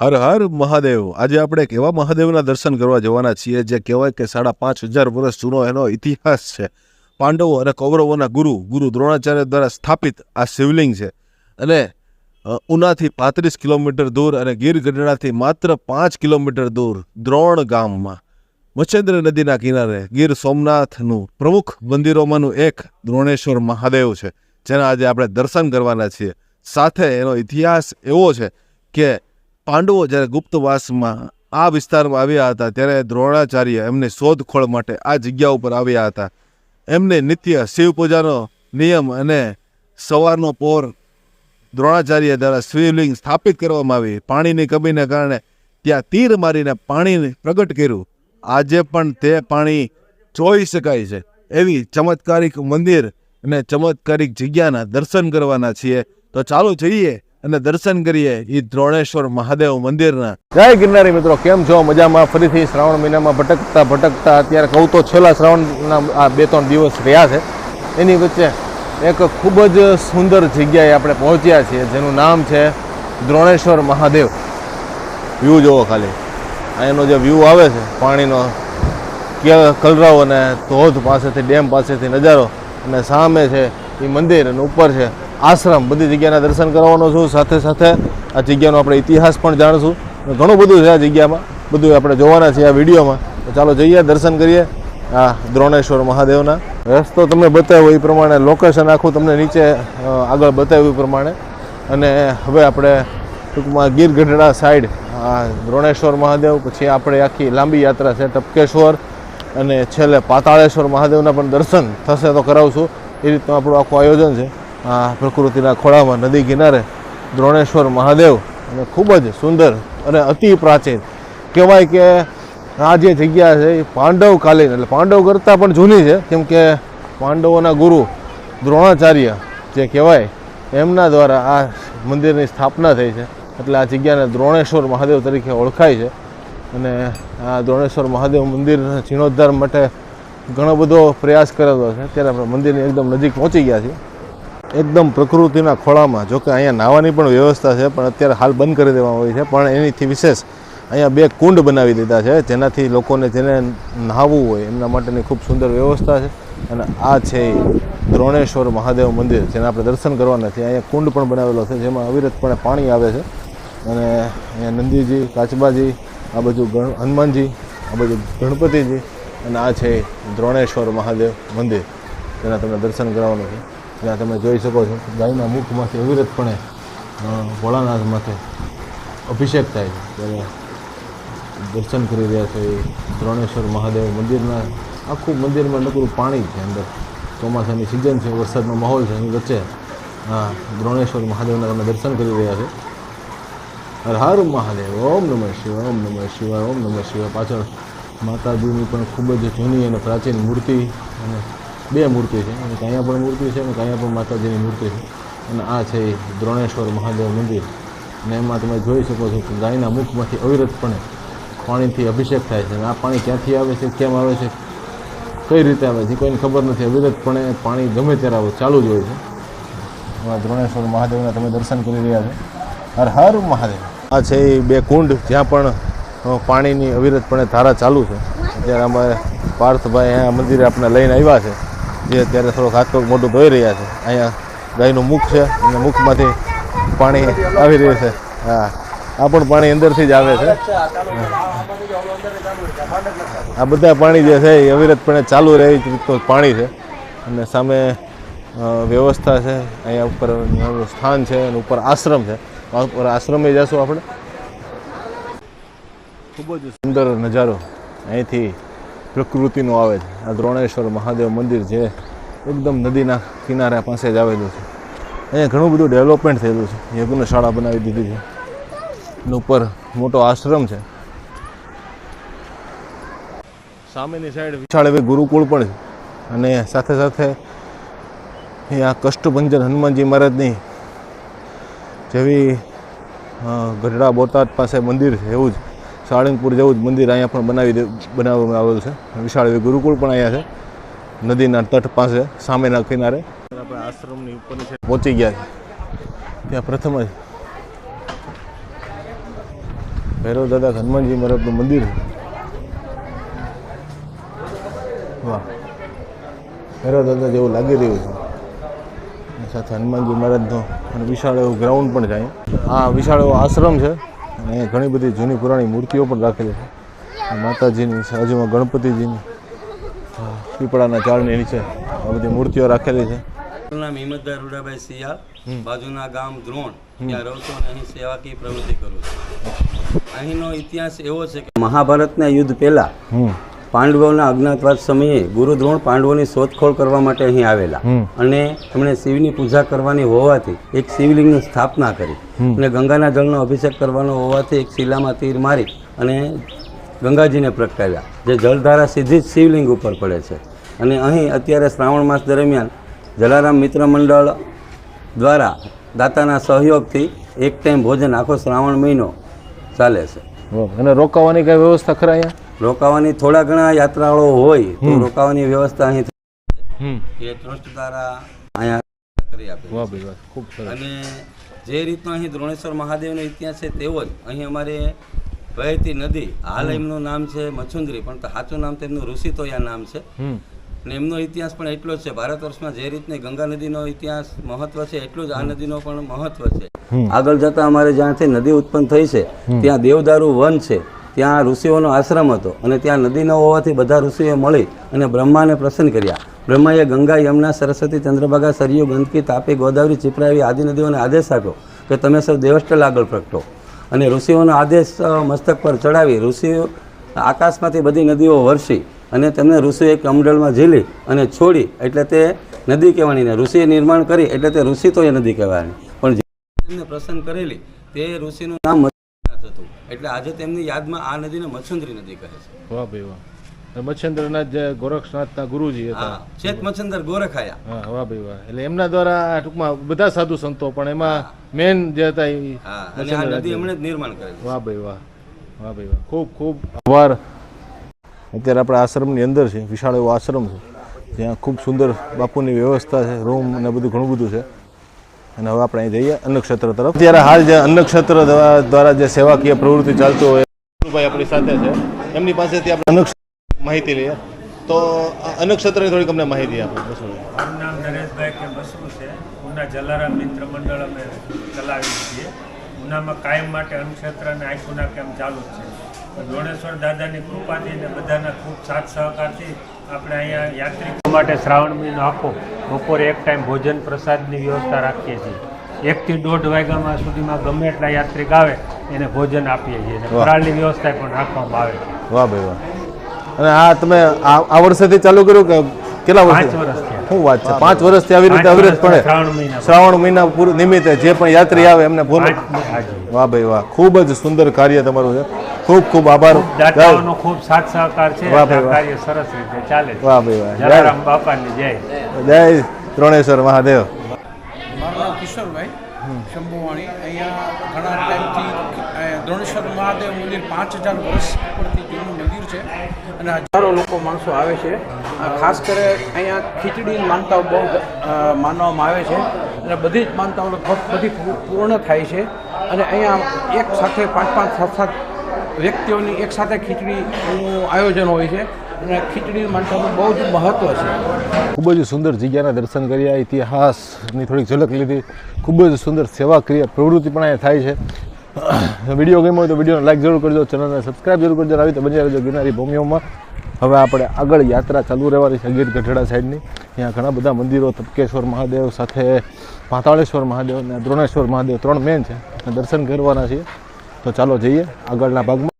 હર હર મહાદેવ. આજે આપણે એક એવા મહાદેવના દર્શન કરવા જવાના છીએ જે કહેવાય કે સાડા પાંચ હજાર વર્ષ જૂનો એનો ઇતિહાસ છે. પાંડવો અને કૌરવોના ગુરુ ગુરુ દ્રોણાચાર્ય દ્વારા સ્થાપિત આ શિવલિંગ છે. અને ઉનાથી પાંત્રીસ કિલોમીટર દૂર અને ગીર ગઢડાથી માત્ર પાંચ કિલોમીટર દૂર દ્રોણ ગામમાં. મચ્છેન્દ્ર નદીના કિનારે ગીર સોમનાથનું પ્રમુખ મંદિરોમાંનું એક દ્રોણેશ્વર મહાદેવ છે, જેના આજે આપણે દર્શન કરવાના છીએ. સાથે એનો ઇતિહાસ એવો છે કે પાંડવો જ્યારે ગુપ્તવાસમાં આ વિસ્તારમાં આવ્યા હતા ત્યારે દ્રોણાચાર્ય એમને શોધખોળ માટે આ જગ્યા ઉપર આવ્યા હતા. એમને નિત્ય શિવ પૂજાનો નિયમ અને સવારનો પોર દ્રોણાચાર્ય દ્વારા શિવલિંગ સ્થાપિત કરવામાં આવી. પાણીની કમીને કારણે ત્યાં તીર મારીને પાણી પ્રગટ કર્યું. આજે પણ તે પાણી જોઈ શકાય છે. એવી ચમત્કારિક મંદિર અને ચમત્કારિક જગ્યાના દર્શન કરવાના છીએ. તો ચાલો જઈએ અને દર્શન કરીએ એ દ્રોણેશ્વર મહાદેવ મંદિરના. જય ગિરનારી મિત્રો, કેમ છો? મજામાં? ફરીથી શ્રાવણ મહિનામાં ભટકતા ભટકતા અત્યારે કહું તો છેલ્લા શ્રાવણના આ બે ત્રણ દિવસ રહ્યા છે. એની વચ્ચે એક ખૂબ જ સુંદર જગ્યાએ આપણે પહોંચ્યા છીએ, જેનું નામ છે દ્રોણેશ્વર મહાદેવ. વ્યૂ જોવો ખાલી. અહીંનો જે વ્યૂ આવે છે, પાણીનો કે કલરવ અને ધોધ પાસેથી, ડેમ પાસેથી નજારો અને સામે છે એ મંદિર અને ઉપર છે આશ્રમ, બધી જગ્યાના દર્શન કરવાનો છું. સાથે સાથે આ જગ્યાનો આપણે ઇતિહાસ પણ જાણીશું. ઘણું બધું છે આ જગ્યામાં. બધું આપણે જોવાના છે આ વિડીયોમાં. ચાલો જઈએ, દર્શન કરીએ. આ દ્રોણેશ્વર મહાદેવના. રસ્તો તમને બતાવ્યો એ પ્રમાણે લોકેશન આખું તમને નીચે આગળ બતાવ્યું એ પ્રમાણે. અને હવે આપણે ટૂંકમાં ગીર ગઢડા સાઈડ આ દ્રોણેશ્વર મહાદેવ, પછી આપણે આખી લાંબી યાત્રા છે ટપકેશ્વર અને છેલ્લે પાતાળેશ્વર મહાદેવના પણ દર્શન થશે તો કરાવશું. એ રીતનું આપણું આખું આયોજન છે. આ પ્રકૃતિના ખોળામાં નદી કિનારે દ્રોણેશ્વર મહાદેવ અને ખૂબ જ સુંદર અને અતિ પ્રાચીન. કહેવાય કે આ જે જગ્યા છે એ પાંડવકાલીન, એટલે પાંડવ કરતાં પણ જૂની છે. કેમ કે પાંડવોના ગુરુ દ્રોણાચાર્ય જે કહેવાય, એમના દ્વારા આ મંદિરની સ્થાપના થઈ છે. એટલે આ જગ્યાને દ્રોણેશ્વર મહાદેવ તરીકે ઓળખાય છે. અને આ દ્રોણેશ્વર મહાદેવ મંદિરના જીર્ણોદ્ધાર માટે ઘણો બધો પ્રયાસ કરેલો છે. અત્યારે આપણે મંદિરની એકદમ નજીક પહોંચી ગયા છીએ. એકદમ પ્રકૃતિના ખોળામાં. જોકે અહીંયા નાહવાની પણ વ્યવસ્થા છે, પણ અત્યારે હાલ બંધ કરી દેવામાં આવી છે. પણ એનીથી વિશેષ અહીંયા બે કુંડ બનાવી દીધા છે, જેનાથી લોકોને જેને નહાવું હોય એમના માટેની ખૂબ સુંદર વ્યવસ્થા છે. અને આ છે દ્રોણેશ્વર મહાદેવ મંદિર, જેના આપણે દર્શન કરવાના છે અહીંયા કુંડ પણ બનાવેલો છે, જેમાં અવિરતપણે પાણી આવે છે. અને અહીંયા નંદીજી, કાચબાજી, આ બાજુ હનુમાનજી, આ બાજુ ગણપતિજી અને આ છે દ્રોણેશ્વર મહાદેવ મંદિર, જેના તમને દર્શન કરાવવાનું છે. જ્યાં તમે જોઈ શકો છો, ગાયના મુખમાંથી અવિરતપણે ભોળાનાથ માથે અભિષેક થાય છે. ત્યારે દર્શન કરી રહ્યા છે દ્રોણેશ્વર મહાદેવ મંદિરના, આખું મંદિરમાં નકરું પાણી છે અંદર. ચોમાસાની સિઝન છે, વરસાદનો માહોલ છે, એની વચ્ચે હા દ્રોણેશ્વર મહાદેવના તમે દર્શન કરી રહ્યા છો. હર મહાદેવ, ઓમ નમઃ શિવાય, ઓમ નમઃ શિવાય, ઓમ નમઃ શિવાય. પાછળ માતાજીની પણ ખૂબ જ જૂની અને પ્રાચીન મૂર્તિ અને બે મૂર્તિ છે. અને અહીંયા પણ મૂર્તિ છે અને અહીંયા પણ માતાજીની મૂર્તિ છે. અને આ છે દ્રોણેશ્વર મહાદેવ મંદિર. અને એમાં તમે જોઈ શકો છો કે ગાયના મુખમાંથી અવિરતપણે પાણીથી અભિષેક થાય છે. અને આ પાણી ક્યાંથી આવે છે, કેમ આવે છે, કઈ રીતે આવે છે, કોઈને ખબર નથી. અવિરતપણે પાણી ગમે ત્યારે આવે, ચાલુ જ હોય છે. એમાં દ્રોણેશ્વર મહાદેવના તમે દર્શન કરી રહ્યા છો. હર હર મહાદેવ. આ છે એ બે કુંડ જ્યાં પણ પાણીની અવિરતપણે ધારા ચાલુ છે. અત્યારે અમારે પાર્થભાઈ અહીંયા મંદિરે આપણે લઈને આવ્યા છે. જે અત્યારે થોડોક હાથ પગ મોટું ધોઈ રહ્યા છે. અહીંયા ગાયનું મુખ છે, અને મુખમાંથી પાણી આવી રહ્યું છે. હા, આ પણ પાણી અંદરથી જ આવે છે. આ બધા પાણી જે છે એ અવિરતપણે ચાલુ રહે રીતનું પાણી છે. અને સામે વ્યવસ્થા છે. અહીંયા ઉપર સ્થાન છે અને ઉપર આશ્રમ છે. ઉપર આશ્રમે જશું આપણે. ખૂબ જ સુંદર નજારો અહીંથી પ્રકૃતિનો આવે છે. આ દ્રોણેશ્વર મહાદેવ મંદિર જે એકદમ નદીના કિનારા પાસે જ આવેલું છે. અહીંયા ઘણું બધું ડેવલપમેન્ટ થયેલું છે. યજ્ઞશાળા બનાવી દીધી છે. અને ઉપર મોટો આશ્રમ છે. સામેની સાઈડ વિશાળ એવી ગુરુકુળ પણ છે. અને સાથે સાથે અહીંયા કષ્ટભંજન હનુમાનજી મહારાજની જેવી ગઢડા બોટાદ પાસે મંદિર છે એવું જ. સાળંગપુર જેવું જ મંદિર અહીંયા પણ બનાવી બનાવવામાં આવેલું છે. વિશાળ ગુરુકુળ પણ અહીંયા છે. નદીના તટ પાસે સામેના કિનારે. આપણે આશ્રમની ઉપરની સાઈડ. પહોંચી ગયા છે. ત્યાં પ્રથમ જ ભૈરવ દાદા હનુમાનજી મહારાજનું મંદિર વાહ. ભૈરવ દાદા જેવું લાગી રહ્યું છે. સાથે હનુમાનજી મહારાજનો અને વિશાળ એવું ગ્રાઉન્ડ પણ છે આ વિશાળ એવો આશ્રમ છે. અહીંયા ઘણી બધી જૂની પુરાણી મૂર્તિઓ પણ રાખેલી છે. માતાજીની બાજુમાં ગણપતિજીની. પીપળાના ઝાડની નીચે આ બધી મૂર્તિઓ રાખેલી છે. નામ હિંમતભાઈ રૂડાભાઈ સિયાલ બાજુના ગામ દ્રોણ. ત્યાં રહું છું અને અહીં સેવાકીય પ્રવૃત્તિ કરું છું. અહીંનો ઇતિહાસ એવો છે કે મહાભારતના યુદ્ધ પહેલાં પાંડવોના અજ્ઞાતવાસ સમયે ગુરુદ્રોણ પાંડવોની શોધખોળ કરવા માટે અહીં આવેલા. અને એમણે શિવની પૂજા કરવાની હોવાથી એક શિવલિંગની સ્થાપના કરી. અને ગંગાના જળનો અભિષેક કરવાનો હોવાથી એક શિલામાં તીર મારી અને ગંગાજીને પ્રગટાવ્યા. જે જળધારા સીધી જ શિવલિંગ ઉપર પડે છે. અને અહીં અત્યારે શ્રાવણ માસ દરમિયાન જલારામ મિત્ર મંડળ દ્વારા દાતાના સહયોગથી એક ટાઈમ ભોજન આખો શ્રાવણ મહિનો ચાલે છે. અને રોકાવાની કઈ વ્યવસ્થા ખરા અહીંયા? રોકાવાની થોડા ઘણા યાત્રાળુઓ હોય તો રોકાવાની વ્યવસ્થા અહીં થાય એ ટ્રસ્ટ દ્વારા અહીંયા કરી આપે ખૂબ અને જે રીતનો અહીં દ્રોણેશ્વર મહાદેવનો ઇતિહાસ છે તેવો જ. અહીં અમારે વહેતી નદી હાલ એમનું નામ છે મચુંદરી પણ સાચું નામ તેમનું ઋષિતોયા નામ છે. અને એમનો ઇતિહાસ પણ એટલો જ છે. ભારત વર્ષમાં જે રીતની ગંગા નદીનો ઇતિહાસ મહત્વ છે એટલું જ આ નદીનો પણ મહત્વ છે. આગળ જતા અમારે જ્યાંથી નદી ઉત્પન્ન થઈ છે ત્યાં દેવદારુ વન છે. ત્યાં ઋષિઓનો આશ્રમ હતો અને ત્યાં નદી ન હોવાથી બધા ઋષિઓ મળી અને બ્રહ્માને પ્રસન્ન કર્યા. બ્રહ્માએ ગંગા, યમુના, સરસ્વતી, ચંદ્રભાગા, સરયુ, ગંદકી, તાપી, ગોદાવરી, ચિપરાવી આદિ નદીઓને આદેશ આપ્યો કે તમે સૌ દેવસ્થળ આગળ પ્રગટો. અને ઋષિઓનો આદેશ મસ્તક પર ચડાવી ઋષિઓ આકાશમાંથી બધી નદીઓ વરસી અને તેમને ઋષિ એક કમંડળમાં ઝીલી અને છોડી એટલે તે નદી કહેવાની ને ઋષિએ નિર્માણ કરી એટલે તે ઋષિ તો એ નદી કહેવાની. પણ તેમને પ્રસન્ન કરેલી તે ઋષિનું નામ એટલે આજે તેમની યાદમાં આ નદીને મચ્છંદ્રી નદી કહે છે. વાહ ભાઈ વાહ. મચ્છંદ્રનાથ જે ગોરખનાથના ગુરુજી હતા. હા ચેત મચ્છંદર ગોરખાયા. હા વાહ ભાઈ વાહ. એટલે એમના દ્વારા ટૂંકમાં બધા સાધુ સંતો પણ એમાં મેન જે હતા એ અને આ નદી એમણે જ નિર્માણ કરેલી વાહ ભાઈ વાહ. વાહ ભાઈ વાહ. ખૂબ ખૂબ આભાર. અત્યારે આપણે આશ્રમની અંદર છે વિશાળ એવો આશ્રમ છે. જ્યાં ખૂબ સુંદર બાપુની વ્યવસ્થા છે રૂમ ને બધું ઘણું બધું છે. અને હવે આપણે અહીં જઈએ અન્નક્ષેત્ર તરફ. અત્યારે હાલ જે અન્નક્ષેત્ર દ્વારા જે સેવાકીય પ્રવૃત્તિ ચાલતું હોય ભાઈ આપણી સાથે છે. એમની પાસેથી આપણે અન્નક્ષેત્ર માહિતી લઈએ. તો અન્નક્ષેત્રની થોડીક અમને માહિતી આપો. મારું નામ નરેશભાઈ કે બસુ છે. ઉના જલારામ મિત્ર મંડળ અમે ચલાવીએ છીએ. ઉનામાં કાયમ માટે અન્નક્ષેત્ર અને આંખોના કેમ ચાલુ જ છે. દોણેશ્વર દાદાની કૃપાથી અને બધાના ખૂબ સાથ સહકારથી આપણે અહીંયા યાત્રિકો માટે શ્રાવણ મહિનો આખો બપોરે એક ટાઈમ ભોજન પ્રસાદની વ્યવસ્થા રાખીએ છીએ. એકથી દોઢ વાગ્યામાં સુધીમાં ગમે એટલા યાત્રિક આવે એને ભોજન આપીએ છીએ અને ફરાળની વ્યવસ્થા પણ રાખવામાં આવે છે. વાહ ભાઈ વાહ. અને આ તમે આ વર્ષેથી ચાલુ કર્યું કે કેટલા પાંચ વર્ષ વર્ષ થયા શું વાત છે? પાંચ વર્ષથી આવી રીતે અવિરત પડે શ્રાવણ મહિના શ્રાવણ પૂરું નિમિત્તે જે પણ યાત્રી આવે એમને પૂર્ણ વાહ ભાઈ વાહ ખૂબ જ સુંદર કાર્ય તમારું છે. ખૂબ ખૂબ આભાર. ખૂબ સાથ સહકાર છે. વાહ ભાઈ કાર્ય સરસ રીતે ચાલે વાહ ભાઈ વાહ. જલારામ બાપાની જય. જય ત્રણેશ્વર મહાદેવ. મારું નામ કિશોરભાઈ શંભુવાણી. અહીંયા ઘણા ટાઈમથી દ્રોણેશ્વર મહાદેવ મંદિર પાંચ હજાર વર્ષ મંદિર છે. અને હજારો લોકો માણસો આવે છે. ખાસ કરે અહીંયા ખીચડી માનતાઓ બહુ માનવામાં આવે છે. અને બધી જ માનતાઓ લગભગ બધી પૂર્ણ થાય છે. અને અહીંયા એક સાથે પાંચ પાંચ, સાત સાત વ્યક્તિઓની એક સાથે ખીચડીનું આયોજન હોય છે. અને ખીચડી માનતાનું બહુ જ મહત્ત્વ છે. ખૂબ જ સુંદર જગ્યાના દર્શન કર્યા, ઇતિહાસની થોડીક ઝલક લીધી. ખૂબ જ સુંદર સેવા ક્રિયા પ્રવૃત્તિ પણ અહીંયા થાય છે. વીડિયો ગમ્યો હોય તો વિડીયોને લાઈક જરૂર કરજો ચેનલને સબસ્ક્રાઈબ જરૂર કરજો આવી તો બની રહેજો ગિરનારી ભૂમિઓમાં. હવે આપણે આગળ યાત્રા ચાલુ રહેવાની છે ગીર ગઢડા સાઈડની. ત્યાં ઘણા બધા મંદિરો, તપકેશ્વર મહાદેવ સાથે પાતાળેશ્વર મહાદેવ અને દ્રોણેશ્વર મહાદેવ ત્રણ મેન છે. દર્શન કરવાના છીએ. તો ચાલો જઈએ આગળના ભાગમાં.